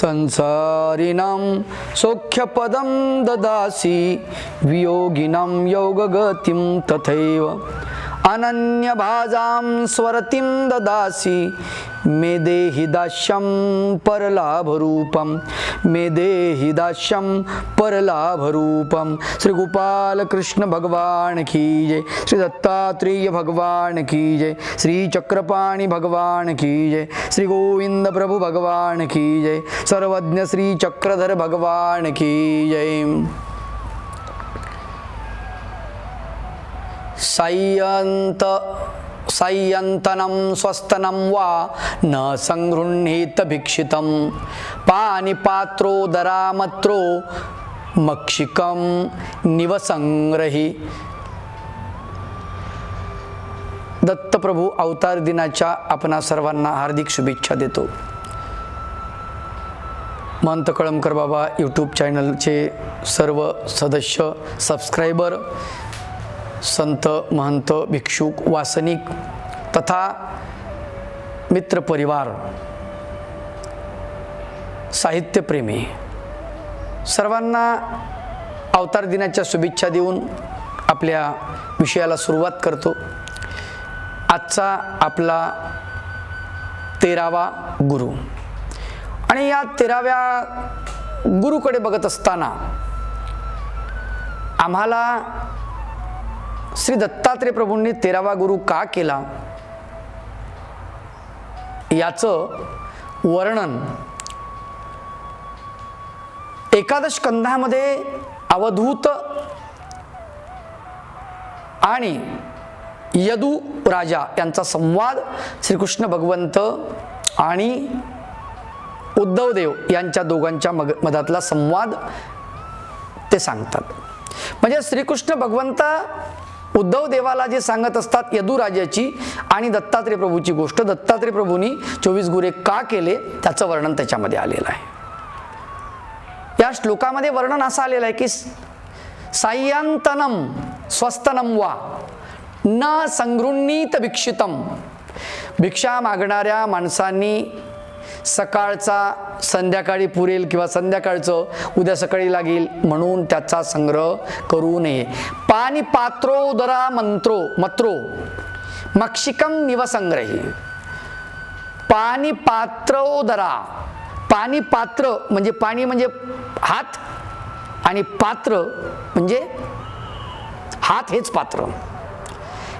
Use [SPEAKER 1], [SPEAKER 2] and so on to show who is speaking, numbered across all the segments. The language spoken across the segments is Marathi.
[SPEAKER 1] संसारिणां सौख्यपदं ददासि वियोगिनां योगगतिं तथैव। अनन्यभाजां स्वरतिं ददासि। मे देहि दास्यं परलाभरूपं। मे देहि दास्यं परलाभरूपं। श्री गोपाल कृष्ण भगवान की जय। श्री दत्तात्रेय भगवान की जय। श्री चक्रपाणी भगवान की जय। श्री गोविंद प्रभु भगवान की जय। सर्वज्ञ श्री चक्रधर भगवान की जय। साय्यन्त साय्यन्तनं स्वस्तनं वा न सङ्गृह्णीत भिक्षितं। पाणिपात्रोदरामत्रो मक्षिकं निवसंग्रही। दत्तप्रभू अवतार दिनाच्या आपणा सर्वांना हार्दिक शुभेच्छा देतो. महंत कळमकर बाबा यूट्यूब चॅनलचे सर्व सदस्य सबस्क्रायबर संत महंत भिक्षुक वासनिक तथा मित्रपरिवार साहित्यप्रेमी सर्वांना अवतार दिनाच्या शुभेच्छा देऊन आपल्या विषयाला सुरुवात करतो. आजचा आपला तेरावा गुरु. आणि या तेराव्या गुरुकडे बघत असताना आम्हाला श्री दत्तात्रय प्रभूंनी तेरावा गुरु का केला? याचं वर्णन एकादश कंधामध्ये अवधूत आणि यदू राजा यांचा संवाद श्रीकृष्ण भगवंत आणि उद्धवदेव यांच्या दोघांच्या मग मधातला संवाद ते सांगतात. म्हणजे श्रीकृष्ण भगवंता उद्धव देवाला जे सांगत असतात यदुराजाची आणि दत्तात्रय प्रभूची गोष्ट दत्तात्रय प्रभूंनी चोवीस गुरे का केले त्याचं वर्णन त्याच्यामध्ये आलेलं आहे. या श्लोकामध्ये वर्णन असं आलेलं आहे की साय्यांतनम स्वस्तनम वा न संगृणीत भिक्षितम. भिक्षा मागणाऱ्या माणसांनी सकाळचा संध्याकाळी पुरेल किंवा संध्याकाळचं उद्या सकाळी लागेल म्हणून त्याचा संग्रह करू नये. पाणी पात्रोदरा मंत्रो मत्रो मक्षिकम निवसंग्रही पाणी पात्रोदरा पाणी पात्र म्हणजे पाणी म्हणजे हात आणि पात्र म्हणजे हात हेच पात्र.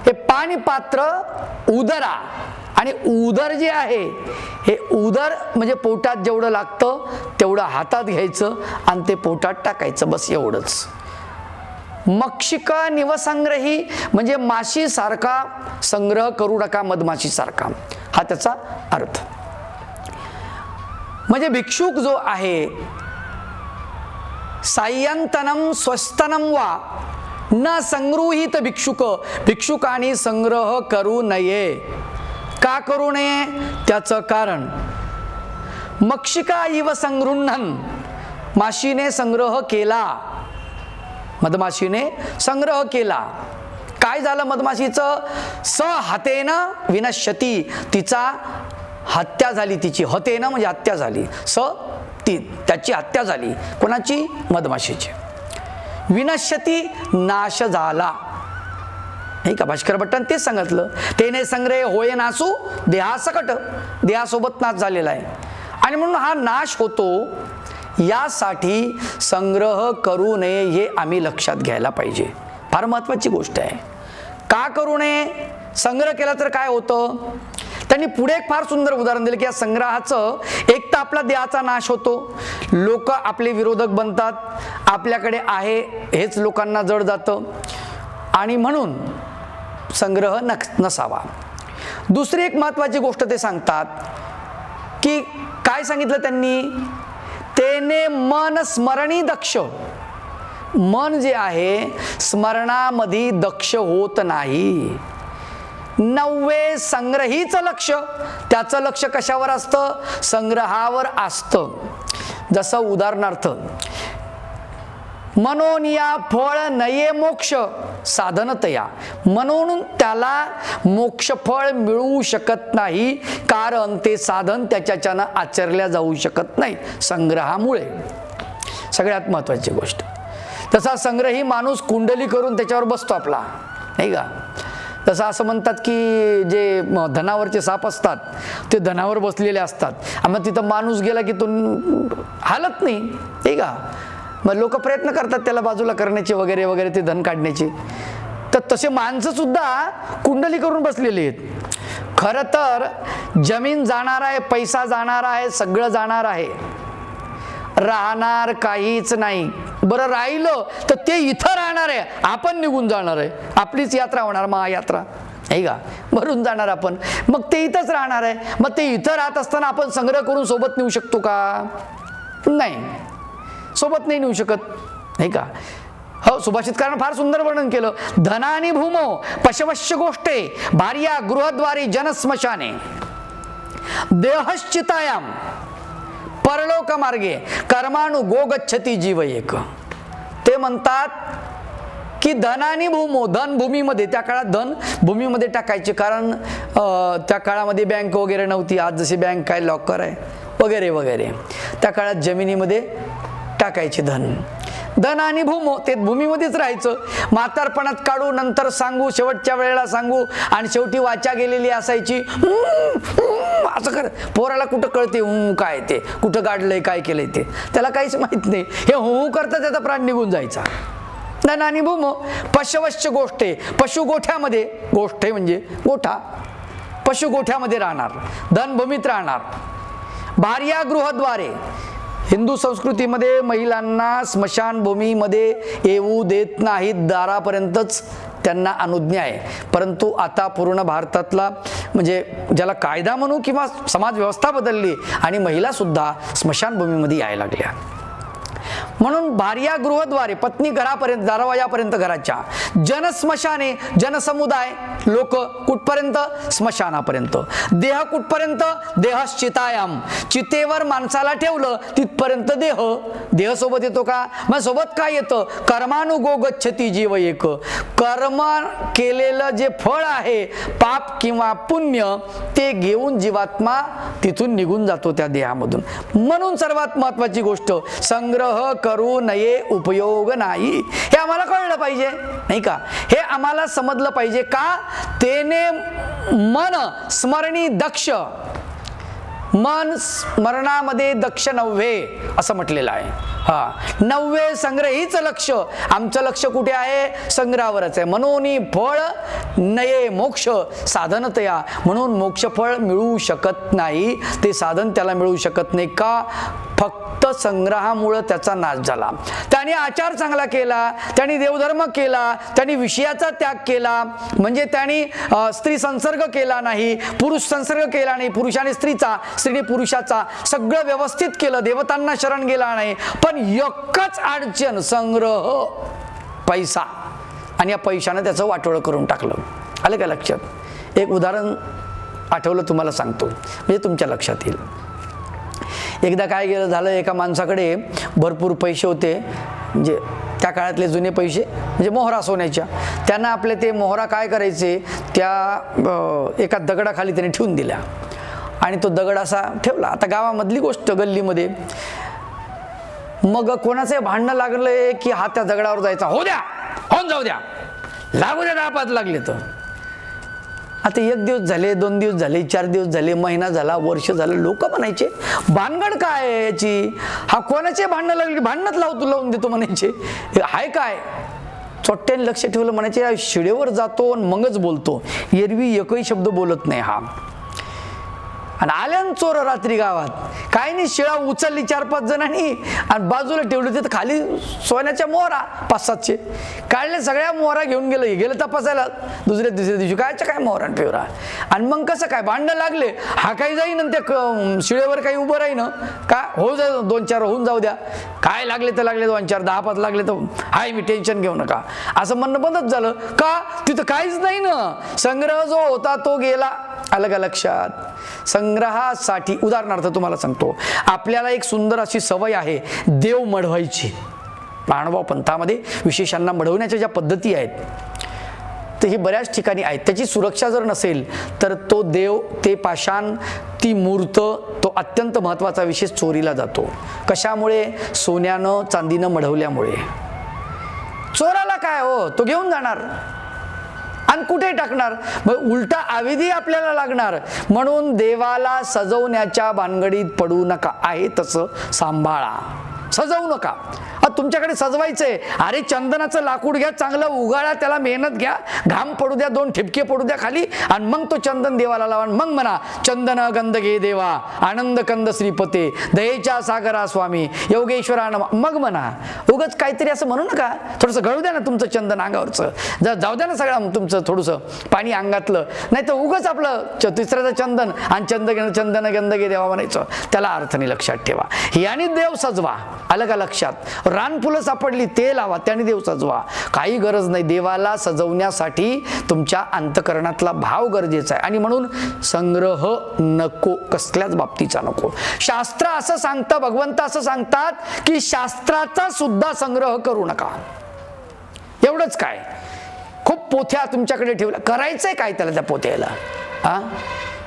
[SPEAKER 1] हे पाणी पात्र उदरा. आणि उदर जे आहे हे उदर म्हणजे पोटात जेवढं लागतं तेवढं हातात घ्यायचं आणि ते पोटात टाकायचं. बस एवढंच. मक्षिका निवसंग्रही म्हणजे माशीसारखा संग्रह करू नका मधमाशीसारखा. हा त्याचा अर्थ. म्हणजे भिक्षुक जो आहे सायंतनम स्वस्तनम वा न संगृहित भिक्षुक भिक्षुकाने संग्रह करू नये. का करू नये? त्याचं कारण मक्षिका इव संगृहन माशीने संग्रह केला. मधमाशीने संग्रह केला. काय झालं मधमाशीचं? स हातेनं विनश्यती. तिचा हत्या झाली तिची. हतेनं म्हणजे हत्या झाली. स ती त्याची हत्या झाली. कोणाची? मधमाशीची. विनश्यती नाश झाला. नाही का भास्कर भट्टान तेच सांगितलं? तेने संग्रह होय नासू देहासकट देहासोबत नाश झालेला आहे. आणि म्हणून हा नाश होतो यासाठी संग्रह करू नये हे आम्ही लक्षात घ्यायला पाहिजे. फार महत्त्वाची गोष्ट आहे. का करू नये? संग्रह केला तर काय होतं? त्यांनी पुढे एक फार सुंदर उदाहरण दिलं की या संग्रहाचं एक तर आपला देहाचा नाश होतो. लोक आपले विरोधक बनतात. आपल्याकडे आहे हेच लोकांना जड जातं. आणि म्हणून संग्रह नक नसावा. दुसरी एक महत्त्वाची गोष्ट ते सांगतात की काय सांगितलं त्यांनी? तेने मन स्मरणी दक्ष. मन जे आहे स्मरणामध्ये दक्ष होत नाही. नववे संग्रहीचं लक्ष. त्याचं लक्ष कशावर असतं? संग्रहावर असतं. जसं उदाहरणार्थ म्हणून या फळ नये मोक्ष साधनतया म्हणून त्याला मोक्ष फळ मिळू शकत नाही कारण ते साधन त्याच्याच्यानं आचरल्या जाऊ शकत नाही संग्रहामुळे. सगळ्यात महत्त्वाची गोष्ट. तसा संग्रही माणूस कुंडली करून त्याच्यावर बसतो आपला नाही का? तसं असं म्हणतात की जे धनावरचे साप असतात ते धनावर बसलेले असतात. आणि मग तिथं माणूस गेला की तो हालत नाही नाही का? मग लोक प्रयत्न करतात त्याला बाजूला करण्याचे वगैरे वगैरे ते धन काढण्याचे. तर तसे माणसं सुद्धा कुंडली करून बसलेली आहेत. खरं तर जमीन जाणार आहे पैसा जाणार आहे सगळं जाणार आहे. राहणार काहीच नाही. बरं राहिलं तर ते इथं राहणार आहे. आपण निघून जाणार आहे. आपलीच यात्रा होणार महायात्रा. नाही का? भरून जाणार आपण. मग ते इथंच राहणार आहे. मग ते इथं राहत असताना आपण संग्रह करून सोबत नेऊ शकतो का? नाही. सोबत नाही नेऊ शकत. नाही का? हो सुभाषितकारानं फार सुंदर वर्णन केलं. धनानी भूमो पशवश्य गोष्टे भार्या गृहद्वारी जनस्मशाने. देहश्चितायाम परलोक मार्गे कर्मानु गोगच्छती जीव एक. ते म्हणतात की धनानी भूमो धन भूमीमध्ये त्या काळात धन भूमीमध्ये टाकायचे कारण त्या काळामध्ये बँक वगैरे नव्हती. आज जशी बँक काय लॉकर आहे? वगैरे वगैरे. त्या काळात जमिनीमध्ये टाकायचे धन. धन आणि भूमो ते भूमीमध्येच राहायचं. म्हातारपणात काढू नंतर सांगू शेवटच्या वेळेला सांगू आणि शेवटी वाचा गेलेली असायची. असं कर. पोराला कुठं कळते हू काय ते? कुठं गाडलंय काय केलंय ते? त्याला काहीच माहीत नाही. हे हू करता त्याचा प्राण निघून जायचा. धन आणि भूमो पशवश्य गोष्टे. पशु गोठ्यामध्ये गोष्ट म्हणजे गोठा. पशु गोठ्यामध्ये राहणार. धनभूमीत राहणार. भार्यागृहद्वारे. हिंदू संस्कृतीमध्ये महिलांना स्मशानभूमीमध्ये येऊ देत नाहीत दारापर्यंतच त्यांना अनुज्ञा आहे. परंतु आता पूर्ण भारतातला म्हणजे ज्याला कायदा म्हणू किंवा समाजव्यवस्था बदलली आणि महिलासुद्धा स्मशानभूमीमध्ये यायला लागल्या. म्हणून भार्या गृहद्वारे पत्नी घरापर्यंत दरवाजापर्यंत घराच्या जनस्मशाने जनसमुदाय लोक कुठपर्यंत? स्मशानापर्यंत. देह कुठपर्यंत? देहश्चितायाम. चितेवर माणसाला ठेवलं तिथपर्यंत देह. देह सोबत येतो का? मग सोबत काय येतं? कर्मानुगो गच्छती जीव एक. कर्म केलेलं जे फळ आहे पाप किंवा पुण्य ते घेऊन जीवात्मा तिथून निघून जातो त्या देहामधून. म्हणून सर्वात महत्वाची गोष्ट संग्रह करू नये उपयोग नाही. हे आम्हाला कळलं पाहिजे नाही का? हे आम्हाला समजलं पाहिजे का? तेने मन स्मरणी दक्ष. मन स्मरणामध्ये दक्ष नव्हे असं म्हटलेलं आहे. हा. नववे संग्रहीच लक्ष. आमचं लक्ष कुठे आहे? संग्रहावरच आहे. म्हणून फळ नये मोक्ष. साधनतया म्हणून मोक्ष फळ मिळू शकत नाही. ते साधन त्याला मिळू शकत नाही का? फक्त संग्रहामुळं त्याचा नाश झाला. त्याने आचार चांगला केला त्याने देवधर्म केला त्यांनी विषयाचा त्याग केला. म्हणजे त्याने स्त्री संसर्ग केला नाही पुरुष संसर्ग केला नाही. पुरुषाने स्त्रीचा स्त्रीने पुरुषाचा सगळं व्यवस्थित केलं. देवतांना शरण गेला नाही. पण एकच अडचण संग्रह पैसा. आणि या पैशानं त्याचं वाटोळं करून टाकलं. आलं का लक्षात? एक उदाहरण आठवलं तुम्हाला सांगतो. म्हणजे तुमच्या लक्षात येईल. एकदा काय गेलं झालं एका माणसाकडे भरपूर पैसे होते. म्हणजे त्या काळातले जुने पैसे म्हणजे मोहरा सोन्याच्या. त्यांना आपले ते मोहरा काय करायचे? त्या एका दगडाखाली त्याने ठेवून दिल्या. आणि तो दगड असा ठेवला. आता गावामधली गोष्ट गल्लीमध्ये मग कोणाचं भांडणं लागलंय की हा त्या दगडावर जायचा? हो द्या. होऊन जाऊ द्या. लागू द्या दापात पाच लागले तर. आता एक दिवस झाले दोन दिवस झाले चार दिवस झाले महिना झाला वर्ष झालं लोक म्हणायचे भानगड काय आहे याची? हा कोणाचे भांडणं लागली भांडणच लावतो लावून देतो म्हणायचे. हाय काय? चोट्ट्याने लक्ष ठेवलं म्हणायचे या शिडेवर जातो आणि मगच बोलतो. एरवी एकही शब्द बोलत नाही हा. आणि आल्यान चोर रात्री गावात. काय नाही शिळा उचलली चार पाच जणांनी आणि बाजूला ठेवली तिथं खाली सोन्याच्या मोहरा पाच सातशे. काढले सगळ्या मोहरा घेऊन गेलं. गेलं तपासायला. दुसऱ्या तिसऱ्या दिवशी कायच्या काय मोहरा ठेवरा आणि मग कसं काय? भांडणं लागले. हा काही जाईन आणि त्या क- शिळेवर काही उभं राहीन. का? हो जा दोन चार होऊन जाऊ द्या. काय लागले तर लागले दोन चार दहा पाच लागले तर. हाय मी टेन्शन घेऊ नका. असं म्हणणं बंदच झालं. का? तिथं काहीच नाही ना. संग्रह जो होता तो गेला. अलग लक्षात संग्रहासाठी उदाहरणार्थ तुम्हाला सांगतो आपल्याला एक सुंदर अशी सवय आहे देव मढवायची. प्राणभाव पंथामध्ये विशेषांना मढवण्याच्या ज्या पद्धती आहेत तर हे बऱ्याच ठिकाणी आहेत. त्याची सुरक्षा जर नसेल तर तो देव ते पाषाण ती मूर्त तो अत्यंत महत्त्वाचा विशेष चोरीला जातो. कशामुळे? सोन्यानं चांदीनं मढवल्यामुळे. चोराला काय हो? तो घेऊन जाणार. आणि कुठे टाकणार? मग उलटा आविधी आपल्याला लागणार. म्हणून देवाला सजवण्याच्या भानगडीत पडू नका. आहे तसं सांभाळा. सजवू नका. अ, तुमच्याकडे सजवायचंय. अरे चंदनाचं लाकूड घ्या चांगलं उगाळा त्याला मेहनत घ्या. घाम पडू द्या दोन ठिपके पडू द्या खाली आणि मग तो चंदन देवाला लावा. आणि मग म्हणा चंदन गंध घे देवा आनंद कंद श्रीपते दयेच्या सागरा स्वामी योगेश्वरा मग म्हणा उगच काहीतरी असं म्हणू नका. थोडंसं गळू द्या ना तुमचं चंदन अंगावरचं. जर जाऊ द्या ना सगळं तुमचं थोडंसं पाणी अंगातलं. नाही तर उगच आपलं च तिसऱ्याचं चंदन आणि चंद चंदन गंध घे देवा म्हणायचं. त्याला अर्थ नाही लक्षात ठेवा. याने देव सजवा. आलं का लक्षात रानफुलं सापडली ते लावा त्याने देव सजवा. काही गरज नाही देवाला सजवण्यासाठी तुमच्या अंतकरणातला भाव गरजेचा आहे. आणि म्हणून संग्रह नको कसल्याच बाबतीचा नको. शास्त्र असं सांगतं भगवंत असं सांगतात की शास्त्राचा सुद्धा संग्रह करू नका. एवढंच काय? खूप पोथ्या तुमच्याकडे ठेवल्या. करायचंय काय त्याला त्या पोथ्याला? हा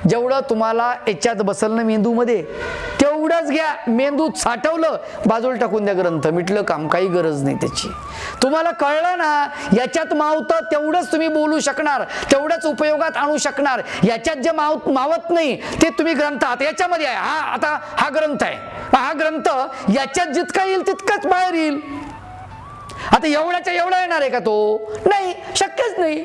[SPEAKER 1] जेवढं तुम्हाला याच्यात बसल ना मेंदूमध्ये तेवढंच घ्या. मेंदूत साठवलं बाजूला टाकून द्या ग्रंथ. मिटलं काम काही गरज नाही त्याची. तुम्हाला कळलं ना याच्यात मावतं तेवढंच तुम्ही बोलू शकणार तेवढंच उपयोगात आणू शकणार. याच्यात जे माव मावत नाही ते तुम्ही ग्रंथात याच्यामध्ये आहे. हा आता हा ग्रंथ आहे. हा ग्रंथ याच्यात जितका येईल तितकाच बाहेर येईल. आता एवढ्याच्या एवढा येणार आहे का तो? नाही शक्यच नाही.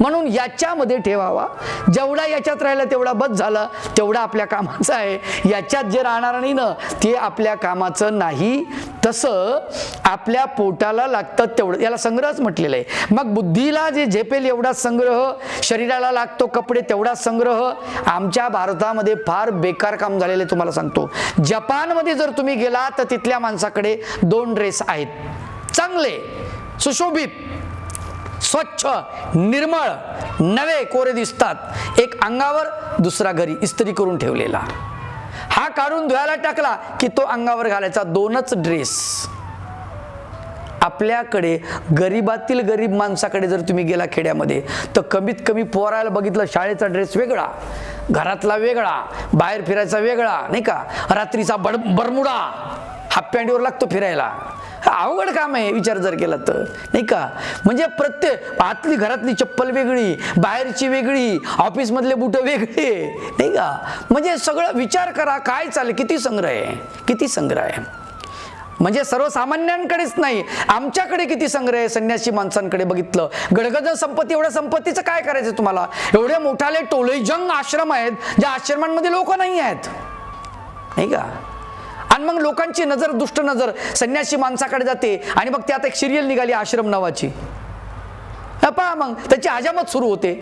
[SPEAKER 1] म्हणून याच्यामध्ये ठेवावा. जेवढा याच्यात राहिला तेवढा बस झाला. तेवढा आपल्या कामाचं आहे. याच्यात जे राहणार नाही ना ते आपल्या कामाचं नाही. तसं आपल्या पोटाला लागतं तेवढं. याला संग्रहच म्हटलेलं आहे. मग बुद्धीला जे झेपेल एवढा संग्रह शरीराला लागतो कपडे तेवढा संग्रह आमच्या भारतामध्ये फार बेकार काम झालेलं आहे तुम्हाला सांगतो. जपानमध्ये जर तुम्ही गेला तर तिथल्या माणसाकडे दोन ड्रेस आहेत. चांगले सुशोभित. स्वच्छ निर्मळ नवे कोरे दिसतात. एक अंगावर दुसरा घरी इस्त्री करून ठेवलेला. हा काढून धुवायला टाकला की तो अंगावर घालायचा दोनच ड्रेस आपल्याकडे गरीबातील गरीब माणसाकडे जर तुम्ही गेला खेड्यामध्ये तर कमीत कमी पोरायला बघितलं शाळेचा ड्रेस वेगळा घरातला वेगळा बाहेर फिरायचा वेगळा नाही का? रात्रीचा बड बरमुडा हाफ पॅन्टीवर लागतो फिरायला. अवघड काम आहे विचार जर केला तर नाही का? म्हणजे प्रत्येक आतली घरातली चप्पल वेगळी बाहेरची वेगळी ऑफिसमधले बुटं वेगळे नाही का? म्हणजे सगळं विचार करा काय चालेल किती संग्रह आहे? किती संग्रह आहे? म्हणजे सर्वसामान्यांकडेच नाही आमच्याकडे किती संग्रह आहे? संन्यासी माणसांकडे बघितलं. गडगद संपत्ती एवढ्या संपत्तीचं काय करायचं तुम्हाला? एवढे मोठाले टोलेजंग आश्रम आहेत ज्या आश्रमांमध्ये लोक नाही आहेत. नाही का? आणि मग लोकांची नजर दुष्ट नजर संन्यासी माणसाकडे जाते आणि मग त्यात एक सिरियल निघाली आश्रम नावाची. पहा मग त्याची हजामत सुरू होते.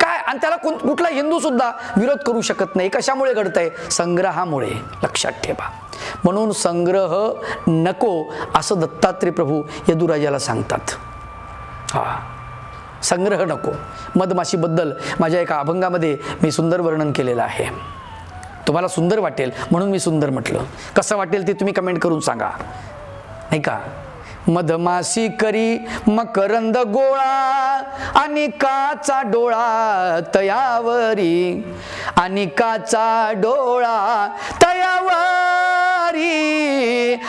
[SPEAKER 1] काय? आणि त्याला कुठला हिंदू सुद्धा विरोध करू शकत नाही. कशामुळे घडतंय? संग्रहामुळे. लक्षात ठेवा. म्हणून संग्रह नको असं दत्तात्रय प्रभू यदुराजाला सांगतात. हा. संग्रह नको. मधमाशीबद्दल माझ्या एका अभंगामध्ये मी सुंदर वर्णन केलेलं आहे. तुम्हाला सुंदर वाटेल म्हणून मी सुंदर म्हटलं. कसं वाटेल ते तुम्ही कमेंट करून सांगा. नाही का? मधमाशी करी मकरंद गोळा आणि काचा डोळा तयावरी. आणि काचा डोळा तयावर.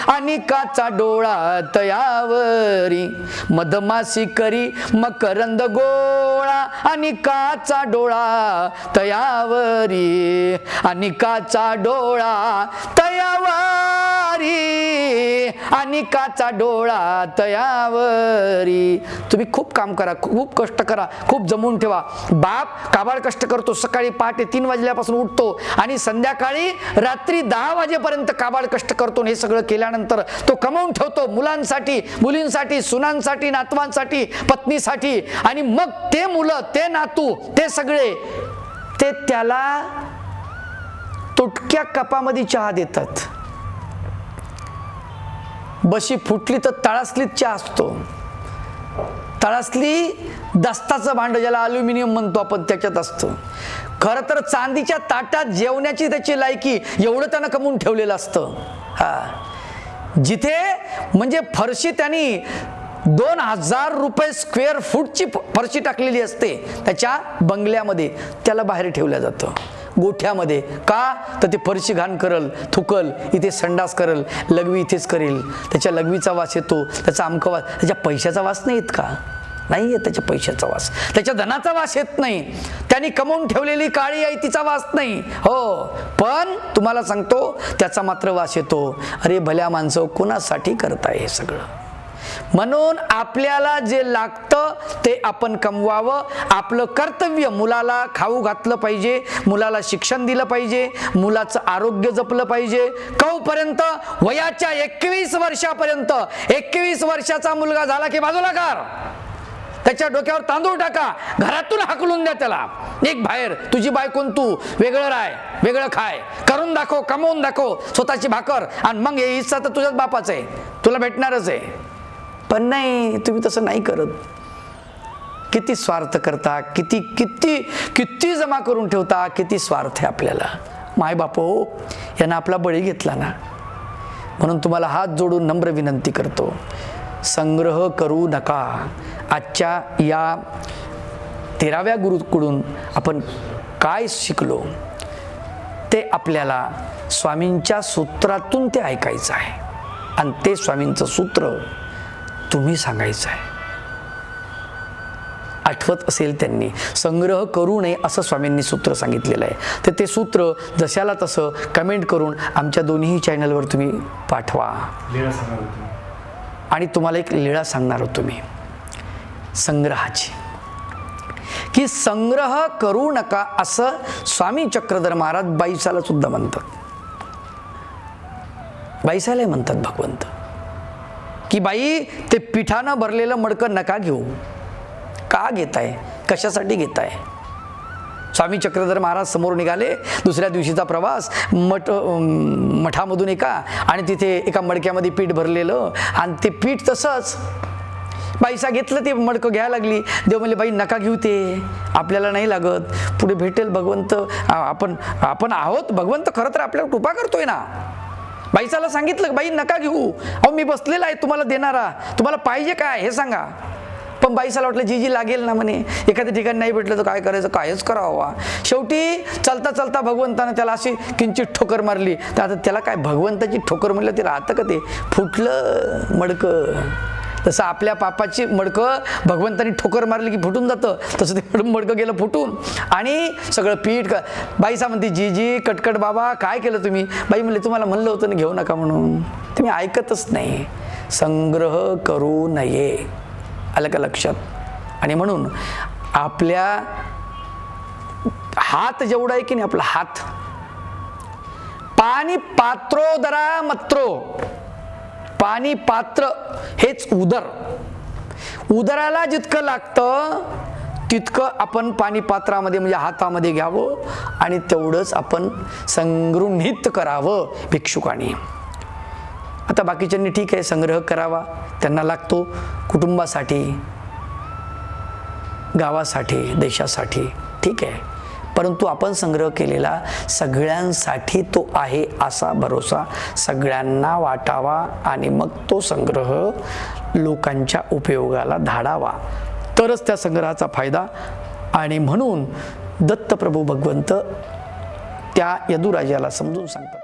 [SPEAKER 1] आणि काचा डोळा तयावरी. मधमाशी करी मकरंद गोळा आणि काचा डोळा तयावरी. आणि काचा डोळा तयावरी. आणि काचा डोळा तयावरी. तुम्ही खूप काम करा खूप कष्ट करा खूप जमून ठेवा. बाप काबाड कष्ट करतो सकाळी पहाटे तीन वाजल्यापासून उठतो आणि संध्याकाळी रात्री दहा वाजेपर्यंत काबाड कष्ट करतो हे सगळं केल्यानंतर तो कमवून ठेवतो मुलांसाठी मुलींसाठी सुनांसाठी नातवांसाठी पत्नीसाठी. आणि मग ते मुलं ते नातू ते सगळे ते त्याला तुटक्या कपामध्ये चहा देतात. बशी फुटली तर तळासलीत चहा असतो. तळासली दस्ताचं भांड ज्याला अल्युमिनियम म्हणतो आपण त्याच्यात असतं. खरं तर चांदीच्या ताटात जेवण्याची त्याची लायकी एवढं त्यानं कमवून ठेवलेलं असतं. हा. जिथे म्हणजे फरशी त्यांनी दोन हजार रुपये स्क्वेअर फूटची फ- फरशी टाकलेली असते त्याच्या बंगल्यामध्ये. त्याला बाहेर ठेवलं जातं. गोठ्यामध्ये. का? तर ते फरशी घाण करल थुकल इथे संडास करल लघवी इथेच करेल. त्याच्या लघवीचा वास येतो त्याचा अमक वास त्याच्या पैशाचा वास नाही येत का? नाही येत त्याच्या पैशाचा वास. त्याच्या धनाचा वास येत नाही. त्याने कमवून ठेवलेली काळी आई तिचा वास नाही. हो पण तुम्हाला सांगतो त्याचा मात्र वास येतो. अरे भल्या माणसं कुणासाठी करताय हे सगळं? म्हणून आपल्याला जे लागतं ते आपण कमवावं. आपलं कर्तव्य मुलाला खाऊ घातलं पाहिजे मुलाला शिक्षण दिलं पाहिजे मुलाचं आरोग्य जपलं पाहिजे. कौपर्यंत वयाच्या एकवीस वर्षापर्यंत एकवीस वर्षाचा मुलगा झाला की बाजूला कर त्याच्या डोक्यावर तांदूळ टाका घरातून हाकलून द्या त्याला. एक बाहेर तुझी बायकोन तू वेगळं राय वेगळं खाय. करून दाखव कमवून दाखव स्वतःची भाकर. आणि मग हे हिस्सा तर तुझ्याच बापाच आहे. तुला भेटणारच आहे. पण नाही तुम्ही तसं नाही करत. किती स्वार्थ करता किती किती किती जमा करून ठेवता किती स्वार्थ आहे आपल्याला. माय बापो यांना आपला बळी घेतला ना. म्हणून तुम्हाला हात जोडून नम्र विनंती करतो. संग्रह करू नका. आजच्या या तेराव्या गुरुकडून आपण काय शिकलो? ते आपल्याला स्वामींच्या सूत्रातून ते ऐकायचं आहे. आणि ते स्वामींचं सूत्र तुम्ही सांगायचं आहे. आठवत असेल त्यांनी संग्रह करू नये असं स्वामींनी सूत्र सांगितलेलं आहे. तर ते सूत्र जशाला तसं कमेंट करून आमच्या दोन्ही चॅनलवर तुम्ही पाठवा. आणि तुम्हाला एक लीळा सांगणार होतो मी संग्रहाची. की संग्रह करू नका असं स्वामी चक्रधर महाराज बाईसाला सुद्धा म्हणतात. बाईसाला म्हणतात भगवंत. की बाई ते पिठानं भरलेलं मडकं नका घेऊ. का घेताय? कशासाठी घेताय? स्वामी चक्रधर महाराज समोर निघाले. दुसऱ्या दिवशीचा प्रवास मठ मठामधून एका आणि तिथे एका मडक्यामध्ये पीठ भरलेलं आणि ते पीठ तसंच. बाईसा घेतलं ते मडकं घ्यायला लागली. देव म्हणले बाई नका घेऊ ते. आपल्याला नाही लागत. पुढे भेटेल भगवंत. आपण आपण आहोत. भगवंत खरं तर आपल्याला कृपा करतोय ना. बाईसाला सांगितलं बाई नका घेऊ. अहो मी बसलेला आहे तुम्हाला देणारा. तुम्हाला पाहिजे काय हे सांगा. पण बाईसाला वाटलं जी जी लागेल ना म्हणे एखाद्या ठिकाणी नाही भेटलं तर काय करायचं कायच करावं शेवटी चालता चालता भगवंतानं त्याला अशी किंचित ठोकर मारली. तर आता त्याला काय भगवंताची ठोकर म्हणलं ते राहतं का ते? फुटलं मडकं. तसं आपल्या पापाची मडकं भगवंतानी ठोकर मारली की फुटून जातं. तसं ते मडकं गेलं फुटून. आणि सगळं पीठ बाई बाईसा म्हणते जी जी कटकट बाबा काय केलं तुम्ही? बाई म्हणले तुम्हाला म्हणलं होतं ना घेऊ नका म्हणून. तुम्ही ऐकतच नाही. संग्रह करू नये. आलं का लक्षात? आणि म्हणून आपल्या हात जेवढा आहे की नाही आपला हात. पाणी पात्रो दरा मत्रो. पाणी पात्र हेच उदर. उदराला जितकं लागतं तितकं आपण पाणी पात्रामध्ये म्हणजे हातामध्ये घ्यावं आणि तेवढंच आपण संगृहित करावं भिक्षुकाने. आता बाकीच्यांनी ठीक आहे संग्रह करावा. त्यांना लागतो कुटुंबासाठी गावासाठी देशासाठी. ठीक आहे. परंतु आपण संग्रह केलेला सगळ्यांसाठी तो आहे असा भरोसा सगळ्यांना वाटावा आणि मग तो संग्रह लोकांच्या उपयोगाला धाडावा. तरच त्या संग्रहाचा फायदा आणि म्हणून दत्तप्रभू भगवंत त्या यदुराजाला समजून सांगतात.